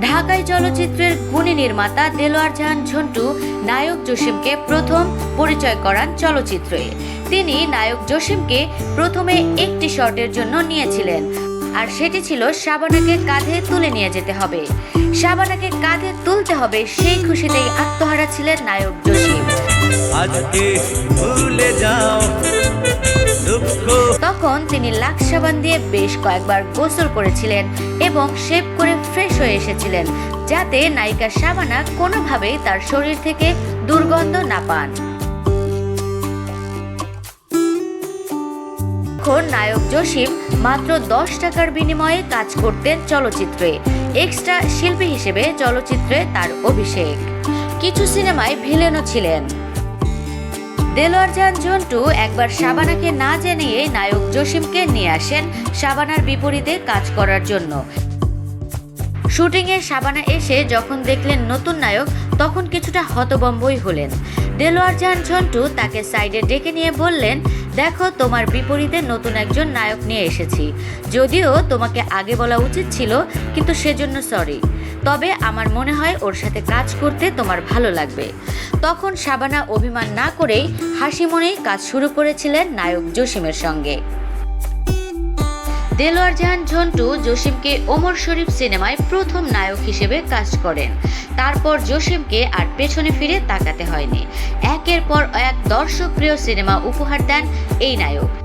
ঢাকাই চলচ্চিত্রের গুণী নির্মাতা দেলোয়ার জাহান ঝন্টু, নায়ক জসিমকে প্রথম পরিচয় করান চলচ্চিত্রে। তিনি নায়ক জসিমকে প্রথমে একটি শটের জন্য নিয়েছিলেন। আর সেটি ছিল শাবানাকে কাঁধে তুলে নিয়ে যেতে হবে। শাবানাকে কাঁধে তুলতে হবে সেই খুশিতেই আত্মহারা ছিলেন নায়ক জসিম। আজকে তিনি লাক্স সাবান দিয়ে বেশ কয়েকবার গোসল করেছিলেন এবং শেভ করে ফ্রেশ হয়ে এসেছিলেন, যাতে নায়িকা শাবানা কোনোভাবেই তার শরীর থেকে দুর্গন্ধ না পান। তখন নায়ক জসিম মাত্র দশ টাকার বিনিময়ে কাজ করতেন চলচ্চিত্রে। এক্সট্রা শিল্পী হিসেবে চলচ্চিত্রে তার অভিষেক। কিছু সিনেমায় ভিলেনও ছিলেন। দেলোয়ার জাহান ঝন্টু একবার শাবানাকে না জানিয়ে নায়ক জসিমকে নিয়ে আসেন শাবানার বিপরীতে কাজ করার জন্য। শুটিংয়ে শাবানা এসে যখন দেখলেন নতুন নায়ক, তখন কিছুটা হতবম্বই হলেন। দেলোয়ার জাহান ঝন্টু তাকে সাইডে ডেকে নিয়ে বললেন, দেখো, তোমার বিপরীতে নতুন একজন নায়ক নিয়ে এসেছি। যদিও তোমাকে আগে বলা উচিত ছিল, কিন্তু সেজন্য সরি। তবে আমার মনে হয় ওর সাথে কাজ করতে তোমার ভালো লাগবে। তখন শাবানা অভিমান না করেই হাসি মনেই কাজ শুরু করেছিলেন নায়ক জসিমের সঙ্গে। দেলোয়ার জাহান ঝন্টু জসিমকে ওমর শরীফ সিনেমায় প্রথম নায়ক হিসেবে কাজ করেন। তারপর জসিমকে আর পেছনে ফিরে তাকাতে হয়নি। একের পর এক দর্শকপ্রিয় সিনেমা উপহার দেন এই নায়ক।